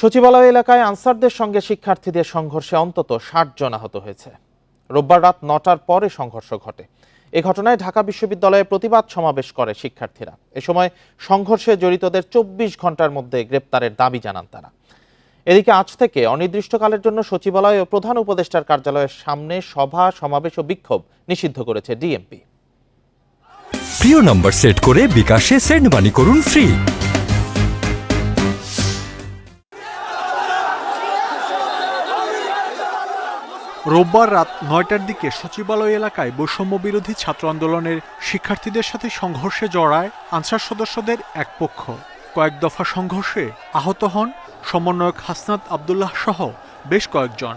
সচিবালয় এলাকায় আনসারদের সঙ্গে শিক্ষার্থীদের সংঘর্ষে অন্তত ষাট জন আহত হয়েছে। রোববার রাত নটার পরে সংঘর্ষ ঘটে। এ ঘটনায় ঢাকা বিশ্ববিদ্যালয়ে প্রতিবাদ সমাবেশ করে শিক্ষার্থীরা। এ সময় সংঘর্ষে জড়িতদের চব্বিশ ঘণ্টার মধ্যে গ্রেপ্তারের দাবি জানান তারা। এদিকে আজ থেকে অনির্দিষ্টকালের জন্য সচিবালয় ও প্রধান উপদেষ্টার কার্যালয়ের সামনে সভা, সমাবেশ ও বিক্ষোভ নিষিদ্ধ করেছে ডিএমপি। প্রিয় নম্বর সেট করে বিকাশে সেন্ড মানি করুন ফ্রি। রোববার রাত নয়টার দিকে সচিবালয় এলাকায় বৈষম্য বিরোধী ছাত্র আন্দোলনের শিক্ষার্থীদের সাথে সংঘর্ষে জড়ায় আনসার সদস্যদের এক পক্ষ। কয়েক দফা সংঘর্ষে আহত হন সমন্বয়ক হাসনাত আবদুল্লাহ সহ বেশ কয়েকজন।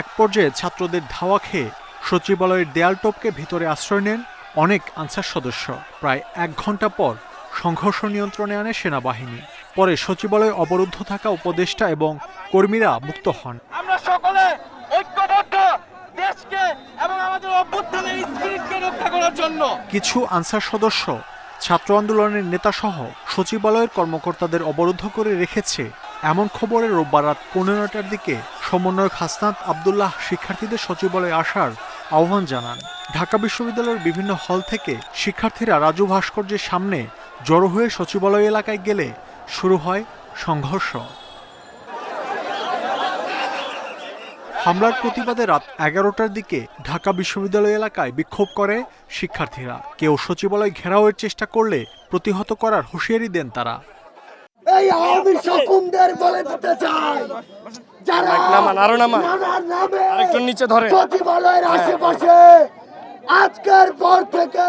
এক পর্যায়ে ছাত্রদের ধাওয়া খেয়ে সচিবালয়ের দেয়াল টপকে ভিতরে আশ্রয় নেন অনেক আনসার সদস্য। প্রায় এক ঘণ্টা পর সংঘর্ষ নিয়ন্ত্রণে আনে সেনাবাহিনী। পরে সচিবালয়ে অবরুদ্ধ থাকা উপদেষ্টা এবং কর্মীরা মুক্ত হন। আমরা সকলে ঐক্যবদ্ধ দেশকে এবং আমাদের অভ্যুত্থানের স্পিরিটকে রক্ষা করার জন্য। কিছু আনসার সদস্য ছাত্র আন্দোলনের নেতাসহ সচিবালয়ের কর্মকর্তাদের অবরুদ্ধ করে রেখেছে। এমন খবরে রোববার রাত পনেরোটার দিকে সমন্বয়ক হাসনাত আবদুল্লাহ শিক্ষার্থীদের সচিবালয়ে আসার আহ্বান জানান। ঢাকা বিশ্ববিদ্যালয়ের বিভিন্ন হল থেকে শিক্ষার্থীরা রাজু ভাস্কর্যের সামনে জড়ো হয়ে সচিবালয় এলাকায় গেলে শুরু হয় সংঘর্ষ। হামলার প্রতিবাদে রাত এগারোটার দিকে ঢাকা বিশ্ববিদ্যালয় এলাকায় বিক্ষোভ করে শিক্ষার্থীরা। কেউ সচিবালয় ঘেরাওয়ের চেষ্টা করলে প্রতিহত করার হুঁশিয়ারি দেন তারা। এই আওয়ামী শকুনদের বলে দিতে চাই যারা আরও নামান। আরেকটু নিচে ধরে। সচিবালয়ের আশেপাশে আজকের পর থেকে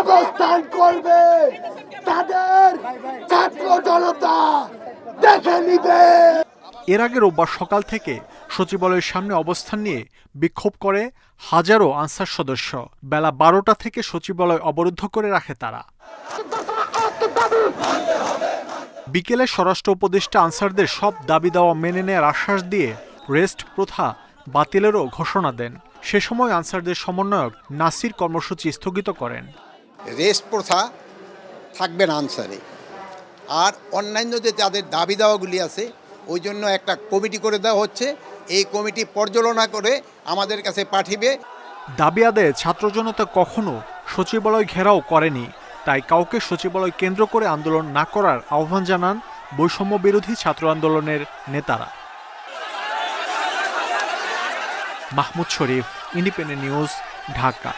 অবস্থান করবে তাদের ছাত্র জনতা। দেখে নিবে। এর আগে রোববার সকাল থেকে সচিবালয়ের সামনে অবস্থান নিয়ে বিক্ষোভ করে হাজারো আনসার সদস্য। বেলা বারোটা থেকে সচিবালয় অবরুদ্ধ করে রাখে তারা। বিকেলে স্বরাষ্ট্র উপদেষ্টা আনসারদের সব দাবি দাওয়া মেনে নেওয়ার আশ্বাস দিয়ে রেস্ট প্রথা বাতিলেরও ঘোষণা দেন। সে সময় আনসারদের সমন্বয়ক নাসির কর্মসূচি স্থগিত করেন। রেস্ট প্রথা থাকবে না আনসারে। আর অন্যান্য যে তাদের দাবি দাওয়াগুলি আছে, ওই জন্য একটা কমিটি করে দেওয়া হচ্ছে। এই কমিটি পর্যালোচনা করে আমাদের কাছে পাঠিবে। দাবি আদায়ে ছাত্র জনতা কখনো সচিবালয় ঘেরাও করেনি। তাই কাউকে সচিবালয় কেন্দ্র করে আন্দোলন না করার আহ্বান জানান বৈষম্য বিরোধী ছাত্র আন্দোলনের নেতারা। Mahmud Sharif, Independent News, Dhaka.